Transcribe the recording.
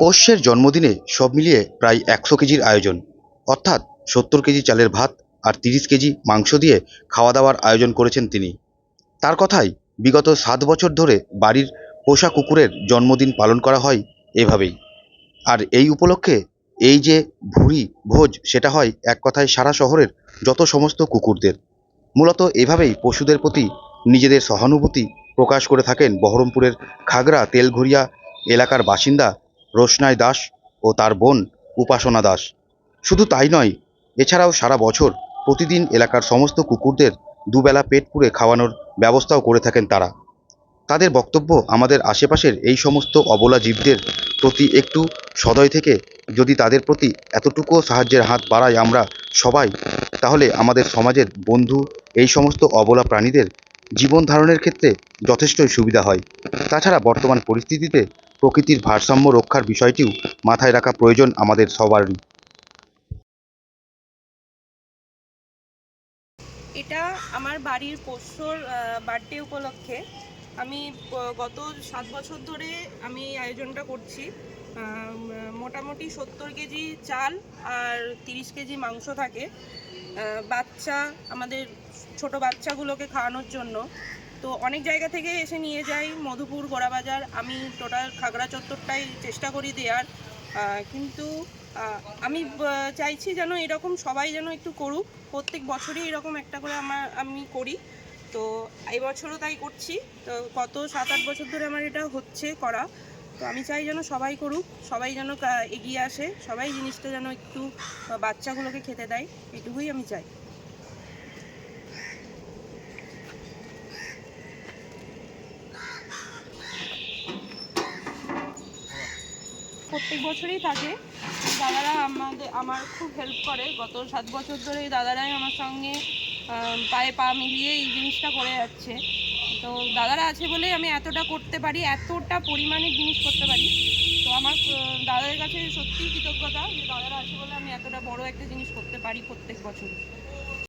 পোষ্যের জন্মদিনে সব মিলিয়ে প্রায় একশো কেজির আয়োজন। অর্থাৎ সত্তর কেজি চালের ভাত আর তিরিশ কেজি মাংস দিয়ে খাওয়া দাওয়ার আয়োজন করেছেন তিনি। তার কথাই বিগত সাত বছর ধরে বাড়ির পোষা কুকুরের জন্মদিন পালন করা হয় এভাবেই। আর এই উপলক্ষে এই যে ভুরি ভোজ, সেটা হয় এক কথায় সারা শহরের যত সমস্ত কুকুরদের। মূলত এভাবেই পশুদের প্রতি নিজেদের সহানুভূতি প্রকাশ করে থাকেন বহরমপুরের খাগড়া তেলঘরিয়া এলাকার বাসিন্দা রোশনাই দাস ও তার বোন উপাসনা দাস। শুধু তাই নয়, এছাড়াও সারা বছর প্রতিদিন এলাকার সমস্ত কুকুরদের দুবেলা পেট পুড়ে খাওয়ানোর ব্যবস্থাও করে থাকেন তারা। তাদের বক্তব্য আমাদের আশেপাশের এই সমস্ত অবলা জীবদের প্রতি একটু সদয় থেকে যদি তাদের প্রতি এতটুকুও সাহায্যের হাত বাড়াই আমরা সবাই, তাহলে আমাদের সমাজের বন্ধু এই সমস্ত অবলা প্রাণীদের জীবন ধারণের ক্ষেত্রে যথেষ্টই সুবিধা হয়। তাছাড়া বর্তমান পরিস্থিতিতে প্রকৃতির ভারসাম্য রক্ষার বিষয়টিও মাথায় রাখা প্রয়োজন আমাদের সবারই। এটা আমার বাড়ির পোষ্যর বার্থডে উপলক্ষে। আমি গত সাত বছর ধরে আমি আয়োজনটা করছি। মোটামুটি সত্তর কেজি চাল আর তিরিশ কেজি মাংস থাকে। বাচ্চা, আমাদের ছোট বাচ্চাগুলোকে খাওয়ানোর জন্য। তো অনেক জায়গা থেকে এসে নিয়ে যাই, মধুপুর, গোড়াবাজার। আমি টোটাল খাগড়া চত্বরটাই চেষ্টা করি দেওয়ার। কিন্তু আমি চাইছি যেন এরকম সবাই যেন একটু করুক। প্রত্যেক বছরই এরকম একটা করে আমার, আমি করি। তো এই বছরও তাই করছি। তো গত সাত আট বছর ধরে আমার এটা হচ্ছে, করা। তো আমি চাই যেন সবাই করুক, সবাই যেন এগিয়ে আসে, সবাই জিনিসটা যেন একটু বাচ্চাগুলোকে খেতে দেয়, এটুকুই আমি চাই। প্রত্যেক বছরই থাকে। দাদারা আমাদের, আমার খুব হেল্প করে। গত সাত বছর ধরে দাদারাই আমার সঙ্গে পায়ে পা মিলিয়ে এই জিনিসটা করে যাচ্ছে। তো দাদারা আছে বলেই আমি এতটা করতে পারি, এতটা পরিমাণে জিনিস করতে পারি। তো আমার দাদাদের কাছে সত্যিই কৃতজ্ঞতা যে দাদারা আছে বলে আমি এতটা বড় একটা জিনিস করতে পারি প্রত্যেক বছর